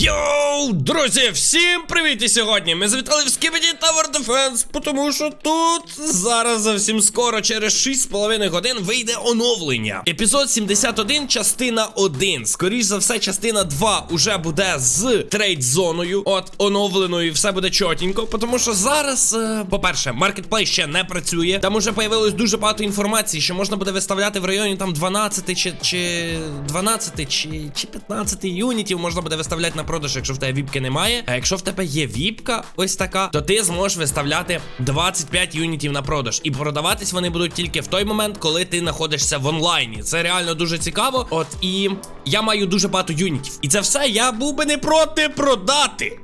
Yo! Йоу, друзі, всім привіт! І сьогодні ми завітали в Скібіді Tower Defense, тому що тут зараз зовсім скоро, через 6,5 годин, вийде оновлення. Епізод 71, частина 1. Скоріш за все, частина 2 уже буде з трейд-зоною, от оновленою, все буде чотенько, тому що зараз, е, по-перше, маркетплейс ще не працює. Там уже появилось дуже багато інформації, що можна буде виставляти в районі там 12 чи, чи 12 чи, чи 15 юнітів можна буде виставляти на продаж, якщо в тебе віпки немає. А якщо в тебе є віпка, ось така, то ти зможеш виставляти 25 юнітів на продаж. І продаватись вони будуть тільки в той момент, коли ти знаходишся в онлайні. Це реально дуже цікаво. От і я маю дуже багато юнітів. І це все я був би не проти продати.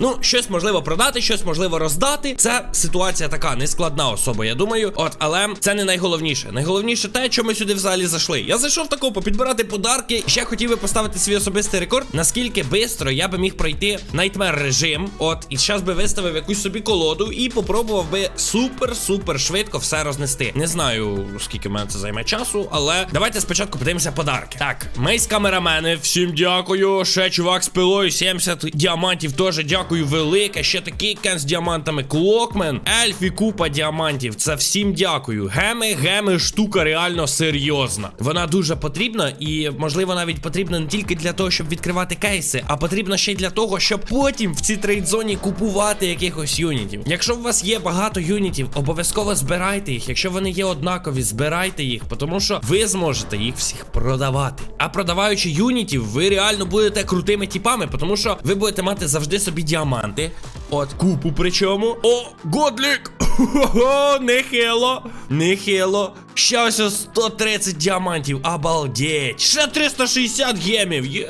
Ну, щось можливо продати, щось можливо роздати. Це ситуація така нескладна особа, я думаю. От, але це не найголовніше. Найголовніше те, що ми сюди взагалі зайшли. Я зайшов тако попідбирати подарки. Ще хотів би поставити свій особистий рекорд. Наскільки швидко я би міг пройти найтмер режим. От, і зараз би виставив якусь собі колоду і попробував би супер-супер швидко все рознести. Не знаю, скільки в мене це займе часу, але давайте спочатку подивимося подарки. Так, мейс камерамени, всім дякую. Ще чувак з пилою 70 діамантів. Теж дякую велике. Ще такий кен з діамантами. Клокмен, ельфі, купа діамантів. Це всім дякую. Геми, геми, штука реально серйозна. Вона дуже потрібна і, можливо, навіть потрібна не тільки для того, щоб відкривати кейси, а потрібна ще й для того, щоб потім в цій трейдзоні купувати якихось юнітів. Якщо у вас є багато юнітів, обов'язково збирайте їх. Якщо вони є однакові, збирайте їх, тому що ви зможете їх всіх продавати. А продаваючи юнітів, ви реально будете крутими тіпами, тому що ви будете мати завжди собі діаманти. От купу причому. О, годлік! Хо-хо, нехило, нехило. Ще ось 130 діамантів, обалдеть. Ще 360 гемів. Є,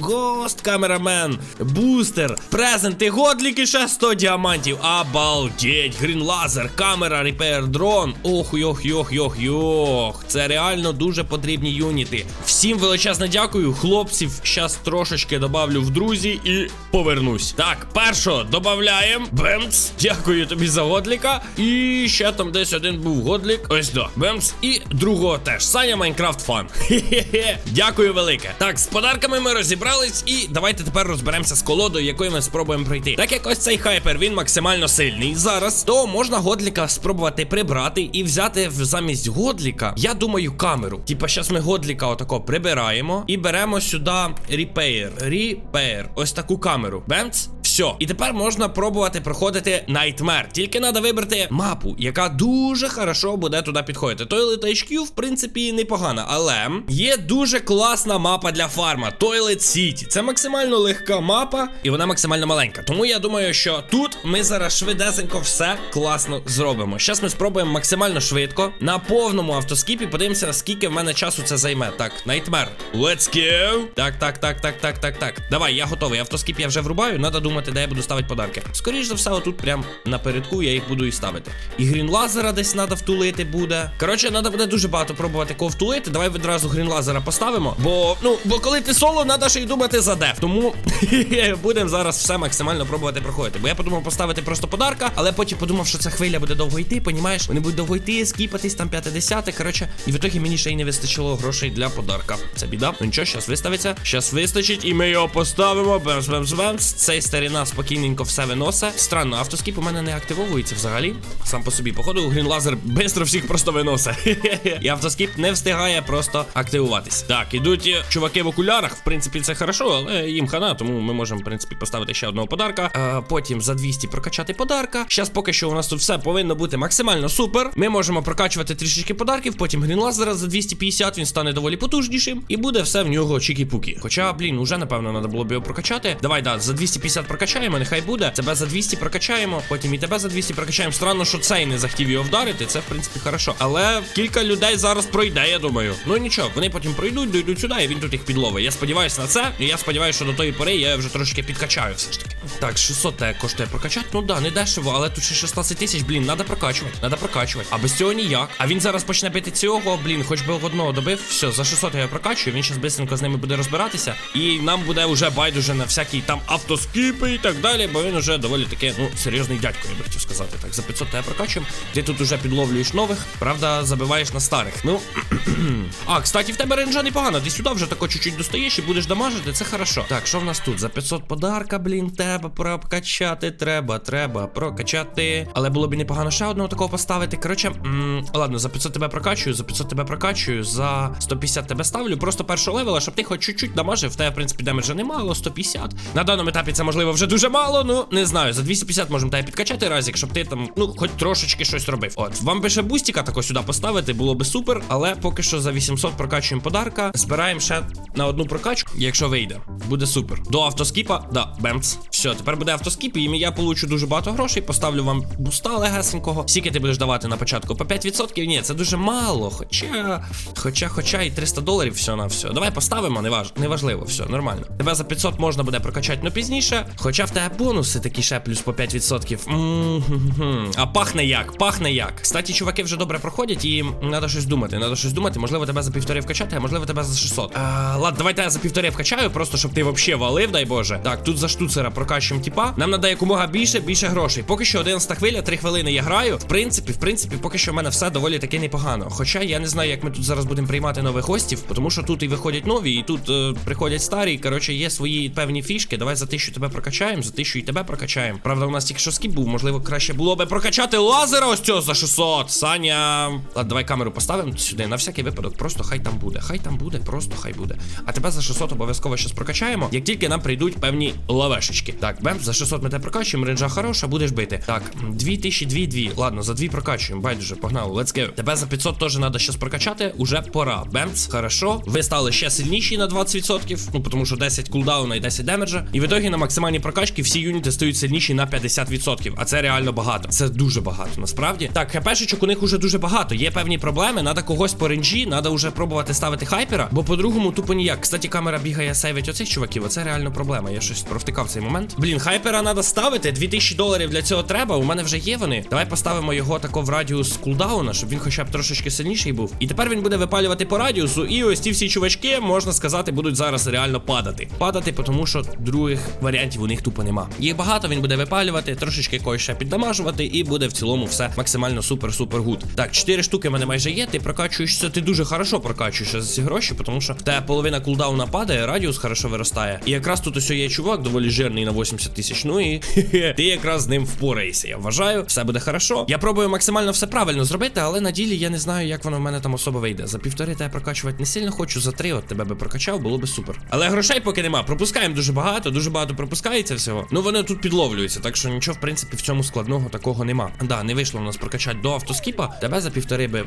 гост, камерамен, бустер, презенти, годліки, ще 100 діамантів. Обалдеть, грін лазер, камера, репер, дрон. Ох, йох, йох, йох, йох. Це реально дуже потрібні юніти. Всім величезне дякую, хлопців. Щас трошечки добавлю в друзі і повернусь. Так, першого додаємо. Бемц. Дякую тобі за годліка. І ще там десь один був годлік. Ось до. Бемц. І другого теж. Саня Майнкрафт фан. Хе-хе-хе. Дякую велике. Так, з подарками ми розібрались, і давайте тепер розберемося з колодою, якою ми спробуємо пройти. Так як ось цей хайпер, він максимально сильний зараз, то можна годліка спробувати прибрати і взяти замість годліка, я думаю, камеру. Типа, зараз ми годліка отако прибираємо і беремо сюди репейр. Репейр. Ось таку камеру. Бемц. Все, і тепер можна пробувати проходити Nightmare. Тільки треба вибрати мапу, яка дуже хорошо буде туди підходити. Toilet HQ, в принципі, непогана, але є дуже класна мапа для фарма Toilet City. Це максимально легка мапа, і вона максимально маленька. Тому я думаю, що тут ми зараз швидесенько все класно зробимо. Зараз ми спробуємо максимально швидко на повному автоскіпі. Подивимося, наскільки в мене часу це займе. Так, Nightmare. Let's go. Так, так, так, так, так, так, так. Давай, я готовий. Автоскіп я вже врубаю. Надо думати, де я буду ставити подарки. Скоріше за все, отут прям напередку я їх буду і ставити. І грін лазера десь треба втулити буде. Коротше, треба буде дуже багато пробувати кого втулити. Давай відразу грін лазера поставимо. Бо, ну, бо коли ти соло, треба ще й думати за деф. Тому будемо зараз все максимально пробувати проходити. Бо я подумав поставити просто подарка, але потім подумав, що ця хвиля буде довго йти, понімаєш? Вони будуть довго йти, скіпатись там 50 Коротше, і в ітогі мені ще й не вистачило грошей для подарка. Це біда. Ну нічого, щас виставиться. Щас вистачить, і ми його поставимо. Бемс, бемс, бемс. Цей старина спокійненько все виносить. Странно, автоскіп у мене не активовується взагалі. Сам по собі. Походу, грін лазер швидко всіх просто виносить. І автоскіп не встигає просто активуватись. Так, ідуть е, чуваки в окулярах. В принципі, це хорошо, але їм хана, тому ми можемо, в принципі, поставити ще одного подарка. А, потім за 200 прокачати подарка. Зараз поки що у нас тут все повинно бути максимально супер. Ми можемо прокачувати трішечки подарків. Потім грін лазера за 250 він стане доволі потужнішим. І буде все в нього чікі-пукі. Хоча, блін, уже напевно треба було б його прокачати. Давай, да, за 250 прокачаємо, нехай буде. Тебе за 200 прокачаємо, потім і тебе за 200 прокачаємо. Странно, що цей не захотів його вдарити. Це в принципі хорошо. Але кілька людей зараз пройде, я думаю. Ну нічого, вони потім пройдуть, дойдуть сюди, і він тут їх підловить. Я сподіваюся на це. І я сподіваюся, що до тої пори я вже трошки підкачаю все ж таки. Так, 600 те коштує прокачати. Ну да, не дешево, але тут ще 16 тисяч, блін, треба прокачувати. Треба прокачувати. А без цього ніяк. А він зараз почне бити цього, блін, хоч би одного добив. Все, за 600 я його прокачую. Він зараз бистренько з ними буде розбиратися. І нам буде вже байдуже на всякі там автоскіпи і так далі, бо він уже доволі таке, ну, серйозний дядько, я би хотів сказати. Так, за 500 тебе прокачуємо. Ти тут уже підловлюєш нових, правда, забиваєш на старих. Ну, А, кстати, в тебе ренджа непогана. Ти сюди вже тако чуть-чуть достаєш і будеш дамажити, це хорошо. Так, що в нас тут? За 500 подарка, блін, тебе прокачати треба, треба прокачати. Але було б непогано ще одного такого поставити. Коротше, ладно, за 500 тебе прокачую, за 500 тебе прокачую, за 150 тебе ставлю. Просто першого левела, щоб ти хоч чуть-чуть дамажив. В тебе, в принципі, демеджа немало, 150. На даному етапі це можливо вже дуже мало. Ну не знаю. За 250 можемо тебе підкачати разік, щоб ти там, ну, хоч трошечки щось робив. От, вам би ще бустіка тако сюди поставити, було би супер. Але поки що за 800 прокачуємо подарка. Збираємо ще на одну прокачку, якщо вийде. Буде супер. До автоскіпа, да, бемц. Все, тепер буде автоскіп, і я получу дуже багато грошей. Поставлю вам буста легесенького. Скільки ти будеш давати на початку? По 5%? Ні, це дуже мало. Хоча, хоча, хоча і 300 доларів все на все. Давай поставимо, не неважливо, все, нормально. Тебе за 500 можна буде прокачати, ну пізніше. Хоча в тебе бонуси такі ще плюс по 5%. М-м-м. А пахне як? Пахне як. Кстати, чуваки вже добре проходять, і треба щось думати. Треба щось думати. Можливо, тебе за півтори вкачати, а можливо, тебе за 600. А, ладно, давайте я за півтори вкачаю, просто щоб ти вообще валив, дай Боже. Так, тут за штуцера прокачуємо типа. Нам треба якомога більше, більше грошей. Поки що 11 хвиля, 3 хвилини я граю. В принципі, в принципі, поки що в мене все доволі таки непогано. Хоча я не знаю, як ми тут зараз будемо приймати нових гостів, тому що тут і виходять нові, і тут е, приходять старі. Коротше, є свої певні фішки. Давай за тисячу тебе прокачаємо, за тисячу і тебе прокачаємо. Правда, у нас тільки що скіп був, можливо, краще було би прокачати лазера ось цього за 600. Саня. Ладно, давай камеру поставимо сюди. На всякий випадок, просто хай там буде. Хай там буде, просто хай буде. А тебе за 600 обов'язково щас прокачаємо, як тільки нам прийдуть певні лавешечки. Так, бем, за 600 ми тебе прокачуємо, ренджа хороша, будеш бити. Так, 2000, 2, 2. Ладно, за 2 прокачуємо. Байдуже, погнали, let's go. Тебе за 500 теж треба щас прокачати. Уже пора. Бемц, хорошо. Ви стали ще сильніші на 20%. Ну, тому що 10 кулдауна і 10 демеджа. І в ітогі на максимальній прокачці всі юніти стають сильніші на 50%. А це реально багато. Це дуже багато, насправді. Так, хпшечок у них уже дуже багато. Є певні проблеми. Надо когось по ренджі, надо вже пробувати ставити хайпера, бо по-другому тупо ніяк. Кстати, камера бігає сейвить оцих чуваків. Оце реально проблема. Я щось провтикав цей момент. Блін, хайпера треба ставити. 2000 доларів для цього треба. У мене вже є вони. Давай поставимо його тако в радіус кулдауна, щоб він хоча б трошечки сильніший був. І тепер він буде випалювати по радіусу. І ось ці всі чувачки, можна сказати, будуть зараз реально падати. Падати, тому що других варіантів у них тупо нема. Їх багато, він буде випалювати, трошечки когось ще піддамажувати, і буде в цілому все максимально супер-супер гуд. Так, 4 штуки в мене майже є. Ти прокачуєшся, ти дуже хорошо прокачуєшся за ці гроші, тому що тебе половина кулдауна падає, радіус хорошо виростає. І якраз тут ось є чувак, доволі жирний на 80 тисяч. Ну і ти якраз з ним впораєшся. Я вважаю, все буде хорошо. Я пробую максимально все правильно зробити, але на ділі я не знаю, як воно в мене там особо вийде. За півтори тебе прокачувати не сильно хочу, за три от тебе би прокачав, було би супер. Але грошей поки нема. Пропускаємо дуже багато, дуже багато пропускається всього. Ну вони тут підловлюються, так що нічого, в принципі, в цьому складного такого нема. Да, не вийшло у нас прокачати до автоскіпа. Тебе за півтори би.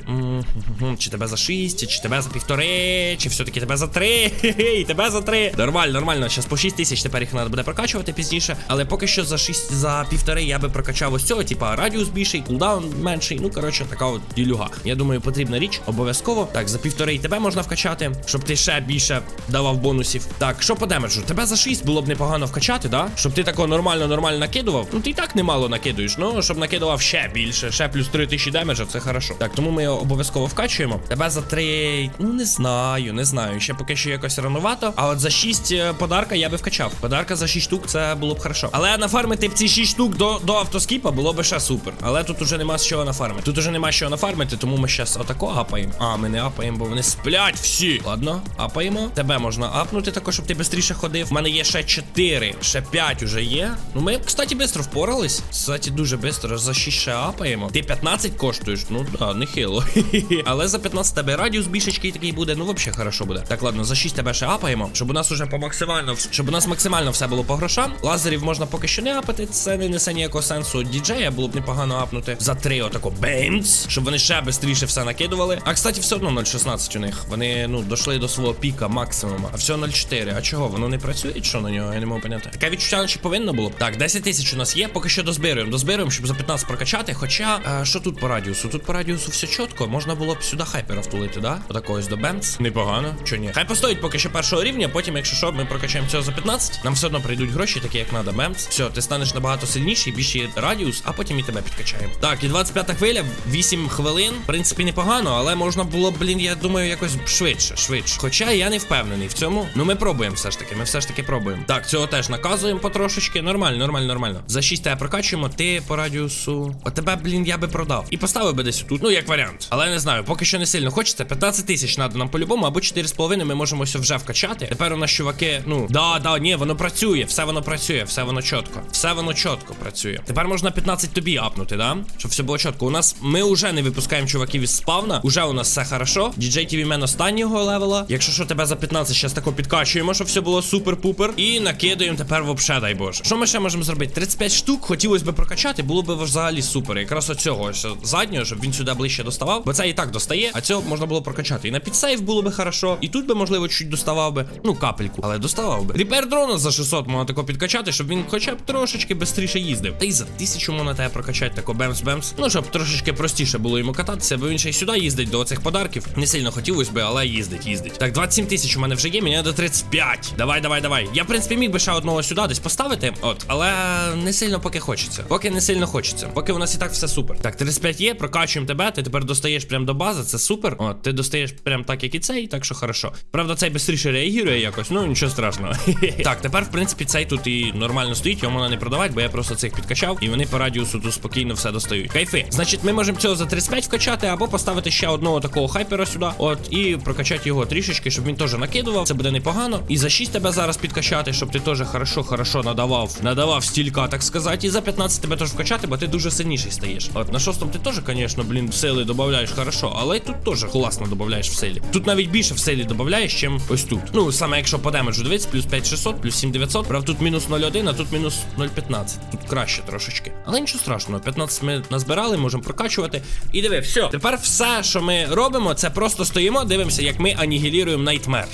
Чи тебе за шість, чи тебе за півтори, чи все-таки тебе за три. І тебе за три. Нормально, нормально. Зараз по 6 тисяч тепер їх треба буде прокачувати пізніше. Але поки що за 6, за півтори я би прокачав ось цього, типа радіус більший, кулдаун менший. Ну, коротше, така от ділюга. Я думаю, потрібна річ обов'язково. Так, за півтори і тебе можна вкачати, щоб ти ще більше давав бонусів. Так, що по демеджу? Тебе за 6 було б непогано вкачати, да? Щоб ти тако нормально, нормально накидував. Ну ти і так немало накидуєш. Ну, щоб накидував ще більше, ще плюс 3000 демеджа, це хорошо. Так, тому ми його обов'язково вкачуємо. Тебе за 3, ну не знаю, не знаю. Ще поки що якось рановато. А от за 6 подарка я би вкачав. Подарка за 6 штук це було б хорошо. Але нафармити б ці 6 штук до, до автоскіпа було б ще супер. Але тут уже нема з чого нафармити. Тут уже нема з чого нафармити, тому ми щас отако апаємо. А, ми не апаємо, бо вони сплять всі. Ладно, апаємо. Тебе можна апнути також, щоб ти швидше ходив. У мене є ще 4, ще 5 уже є. Ну ми, кстати, швидко впорались. Кстати, дуже швидко. За 6 ще апаємо. Ти 15 коштуєш? Ну да, нехило. Але за 15 тебе радіус більшечкий такий буде. Ну, взагалі хорошо буде. Так, ладно, за 6 тебе ще апаємо, щоб у нас уже по максимально, щоб у нас максимально все було по грошам. Лазерів можна поки що не апати. Це не несе ніякого сенсу. Діджея було б непогано апнути. За 3 отако бемц, щоб вони ще швидше все накидували. А кстати, все одно 0.16 у них. Вони ну дійшли до свого піка максимума. А все 0.4. А чого? Воно не працює? Що на нього? Я не можу поняти. Таке відчуття, наче повинно було. б. Так, 10 тисяч у нас є. Поки що дозбируємо. Дозбируємо, щоб за 15 прокачати. Хоча, е, що тут по радіусу? Тут по радіусу все чітко. Можна було б сюди хайпера втулити, да? Отако ось до бемц. Непогано. Чо ні? Хай постоїть поки що першого рівня. Потім, якщо що, ми прокачаємо цього за 15. Нам все одно прийдуть гроші таке, як надо. Бемц. Все, ти станеш набагато сильніший, більший радіус, а потім і тебе підкачаємо. Так, і 25 хвиля, 8 хвилин. В принципі, непогано, але можна було, блін, я думаю, якось швидше, швидше. Хоча я не впевнений в цьому. Ну ми пробуємо все ж таки. Ми все ж таки пробуємо. Так, цього теж наказуємо потрошечки. Нормально, нормально, нормально. За 6 тебе прокачуємо, ти по радіусу. А тебе, блін, я би продав. І поставив би десь тут. Ну, як варіант. Але не знаю, поки що не сильно хочеться. 15 тисяч треба нам по-любому, або 4,5 ми можемо ось вже вкачати. Тепер у нас чуваки, ну, да, да, ні, воно працює, все воно працює, все воно чітко. Все воно чітко працює. Тепер можна 15 тобі апнути, да? Щоб все було чітко. У нас ми вже не випускаємо чуваків із спавна. Уже у нас все хорошо. DJ TV Man останнього левела. Якщо що тебе за 15 щас тако підкачуємо, щоб все було супер-пупер. І накидаємо тепер вообще, дай Боже. Що ми ще можемо зробити? 35 штук хотілося б прокачати, було б взагалі супер. Якраз оцього ось заднього, щоб він сюди ближче доставав. Бо це і так достає, а цього можна було прокачати. І на підсейв було би хорошо. І тут би, можливо, чуть доставав би. Ну, капельку, але доставав би. Ріпер дрона за 600 можна тако підкачати, щоб він хоча б трошечки швидше їздив. Та й за тисячу можна тебе прокачати тако бемс-бемс. Ну, щоб трошечки простіше було йому кататися, бо він ще й сюди їздить до оцих подарків. Не сильно хотілося би, але їздить, їздить. Так, 27 тисяч у мене вже є, мені до 35. Давай, давай, давай. Я, в принципі, міг би ще одного сюди десь поставити. От, але не сильно поки хочеться. Поки не сильно хочеться. Поки у нас і так все супер. Так, 35 є, прокачуємо тебе. Ти тепер достаєш прям до бази, це супер. От, ти достаєш прям так, як і цей, так що хорошо. Правда, цей швидше реагує якось, ну нічого страшного. так, тепер, в принципі, цей тут і нормально стоїть, його можна не продавати, бо я просто цих підкачав, і вони по радіусу тут спокійно все достають. Кайфи. Значить, ми можемо цього за 35 вкачати, або поставити ще одного такого хайпера сюди. От, і прокачати його трішечки, щоб він теж накидував. Це буде непогано. І за 6 тебе зараз підкачати, щоб ти теж хорошо, хорошо надавав. Надавав стілька, так сказати. І за 15 тебе теж вкачати, бо ти дуже сильніший стаєш. От на шостому ти теж, звісно, блін, в сили додаєш хорошо, але й тут теж класно додаєш в силі. Тут навіть більше в силі додаєш, чим ось тут. Ну, саме якщо по демеджу дивитися, плюс 5600, плюс 7900. Правда, тут мінус 0,1, а тут мінус 0,15. Тут краще трошечки. Але нічого страшного, 15 ми назбирали, можемо прокачувати. І диви, все. Тепер все, що ми робимо, це просто стоїмо, дивимося, як ми анігіліруємо Найтмер.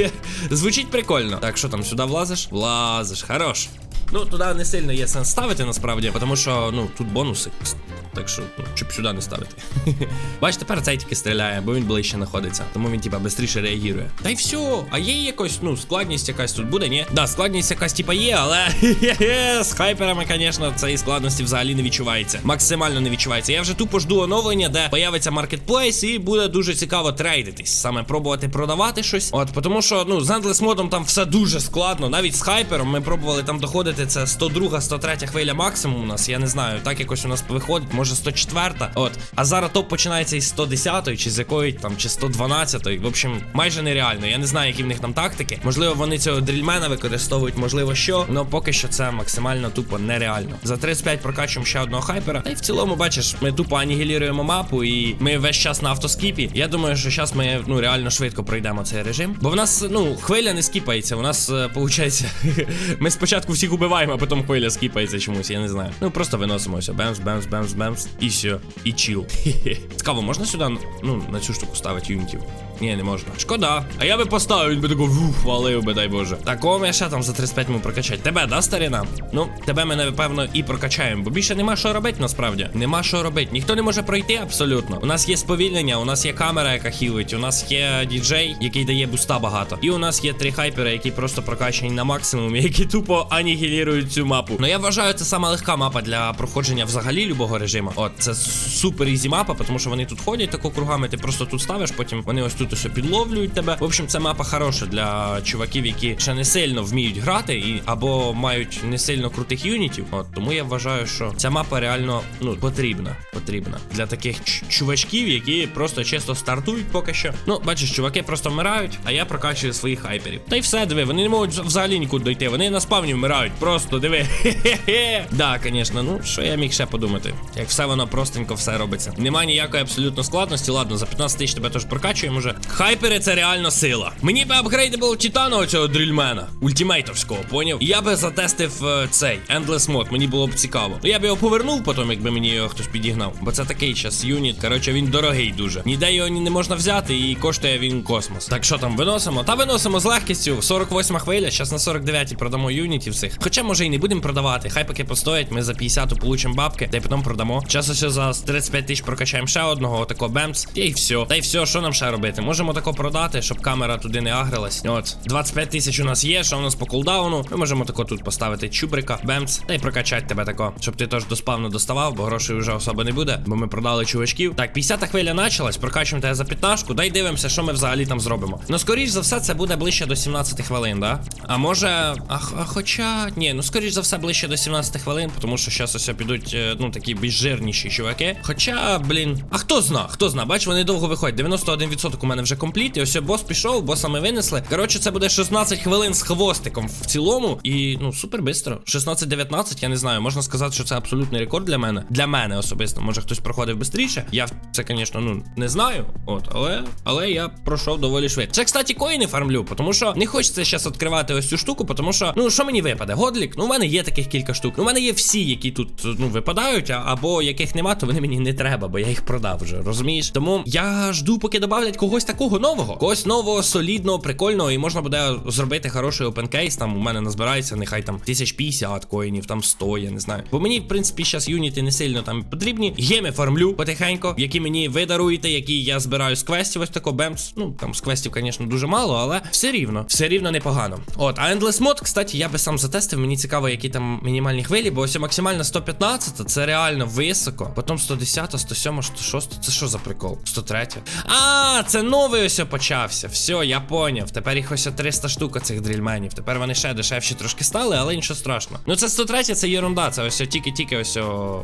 Звучить прикольно. Так, що там сюди влазиш? Влазиш, хорош. Ну, туди не сильно є сенс ставити насправді, тому що ну тут бонуси. Так що, ну, щоб сюди не ставити. Бач, тепер цей тільки стріляє, бо він ближче знаходиться. Тому він, типа, швидше реагує. Та й все. А є якось, ну, складність якась тут буде, ні? Да, складність якась, типа, є, але з хайперами, звісно, цієї складності взагалі не відчувається. Максимально не відчувається. Я вже тупо жду оновлення, де появиться маркетплейс, і буде дуже цікаво трейдитись. Саме пробувати продавати щось. От, тому що, ну, з Endless модом там все дуже складно. Навіть з хайпером ми пробували там доходити. Це 102, 103 хвиля максимум у нас. Я не знаю, так якось у нас виходить може 104. От. А зараз топ починається із 110 чи з якої там, чи 112. В общем, майже нереально. Я не знаю, які в них там тактики. Можливо, вони цього дрільмена використовують, можливо, що. але поки що це максимально тупо нереально. За 35 прокачуємо ще одного хайпера. Та й в цілому, бачиш, ми тупо анігілюємо мапу, і ми весь час на автоскіпі. Я думаю, що зараз ми ну реально швидко пройдемо цей режим. Бо в нас, ну, хвиля не скіпається. У нас, виходить, ми спочатку всіх убиваємо, а потім хвиля скіпається чомусь, я не знаю. Ну просто виносимося. Бемс, бемс, бемс, бемс. І все. І чіл. Цікаво, можна сюди ну, на цю штуку ставити юнітів? Ні, не можна. Шкода. А я би поставив, він би тако вух, валив би, дай Боже. Так, кого ми ще там за 35 ми прокачати? Тебе, да, старина? Ну, тебе ми, напевно, і прокачаємо, бо більше нема що робити, насправді. Нема що робити. Ніхто не може пройти абсолютно. У нас є сповільнення, у нас є камера, яка хілить, у нас є діджей, який дає буста багато. І у нас є три хайпери, які просто прокачані на максимум, які тупо анігілірують цю мапу. Ну я вважаю, це сама легка мапа для проходження взагалі любого режиму. От, це супер ізі мапа, тому що вони тут ходять тако кругами, ти просто тут ставиш, потім вони ось тут ось підловлюють тебе. В общем, це мапа хороша для чуваків, які ще не сильно вміють грати, і або мають не сильно крутих юнітів. От тому я вважаю, що ця мапа реально ну потрібна. Потрібна для таких чувачків, які просто чисто стартують поки що. Ну, бачиш, чуваки просто вмирають, а я прокачую своїх хайперів. Та й все, диви, вони не можуть взагалі нікуди дойти. Вони на спавні вмирають. Диви. Хе-хе-хе. Да, звісно, ну що я міг ще подумати? Як все воно простенько все робиться. Нема ніякої абсолютно складності. Ладно, за 15 тисяч тебе теж прокачуємо вже. Хайпери це реально сила. Мені би апгрейдабл титана оцього дрільмена, ультимейтовського, поняв? І я би затестив е, цей Endless мод, мені було б цікаво. Я б його повернув потім, якби мені його хтось підігнав. Бо це такий час юніт. Коротше, він дорогий дуже. Ніде його не можна взяти, і коштує він космос. Так що там виносимо? Та виносимо з легкістю. 48 хвиля, зараз на 49 продамо юнітів всіх. Хоча може і не будемо продавати. Хай поки постоять, ми за 50 получимо бабки, та й потім продамо. Час ось за 35 тисяч прокачаємо ще одного, отако бемс. Та й все. Та й все, що нам ще робити? Можемо тако продати, щоб камера туди не агрилась. От, 25 тисяч у нас є, що у нас по кулдауну. Ми можемо тако тут поставити чубрика, бемц, та й прокачати тебе тако, щоб ти теж до спавну доставав, бо грошей вже особо не буде, бо ми продали чувачків. Так, 50-та хвиля почалась, прокачуємо тебе за 15, дай дивимося, що ми взагалі там зробимо. Ну, скоріш за все, це буде ближче до 17 хвилин, да? А може. А, а хоча. Ні, ну скоріш за все ближче до 17 хвилин, тому що зараз ось підуть, е, ну, такі більш жирніші чуваки. Хоча, блін. А хто зна? Хто зна? Бач, вони довго виходять. 91% у мене вже компліт, і ось бос пішов, боса ми винесли. Коротше, це буде 16 хвилин з хвостиком в цілому. І ну супер бистро. 16-19, я не знаю. Можна сказати, що це абсолютний рекорд для мене. Для мене особисто. Може хтось проходив швидше. Я це, звісно, ну не знаю. От, але але я пройшов доволі швидко. Це, кстати, коїни фармлю, тому що не хочеться зараз відкривати ось цю штуку, тому що, ну що мені випаде? Годлік, ну у мене є таких кілька штук. Ну, у мене є всі, які тут ну випадають, або яких нема, то вони мені не треба, бо я їх продав вже. Розумієш? Тому я жду, поки додавлять когось такого нового, когось нового, солідного, прикольного, і можна буде зробити хороший опенкейс. Там у мене назбирається, нехай там 1050 коїнів, там 100, я не знаю. Бо мені, в принципі, зараз юніти не сильно там потрібні. Геми фармлю потихенько, які мені ви даруєте, які я збираю з квестів. Ось тако бемс. Ну там з квестів, звісно, дуже мало, але все рівно, все рівно непогано. От, а Endless Mod, кстати, я би сам затестив. Мені цікаво, які там мінімальні хвилі, бо ось максимально 115, це реально високо. Потім 110, 107, 106. Це що за прикол? 103. А, це новий ось почався. Все, я поняв. Тепер їх ось 300 штук цих дрільменів. Тепер вони ще дешевші трошки стали, але нічого страшного. Ну це 103, це єрунда. Це ось тільки-тільки ось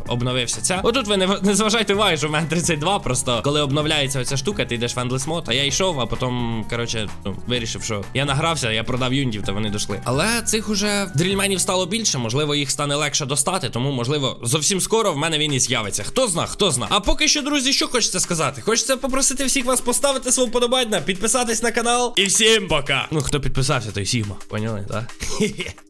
обновився. Ця. Отут ви не, не зважайте уваги, що в мене 32. Просто коли обновляється оця штука, ти йдеш в Endless Mode, а я йшов, а потім, коротше, ну, вирішив, що я награвся, я продав юнітів, та вони дійшли. Але цих уже дрільменів стало більше, можливо, їх стане легше достати, тому, можливо, зовсім скоро в мене він і з'явиться. Хто зна, хто зна. А поки що, друзі, що хочеться сказати? Хочеться попросити всіх вас поставити свого подобання, підписатись на канал. І всім пока! Ну, хто підписався, той Сігма. Поняли, так?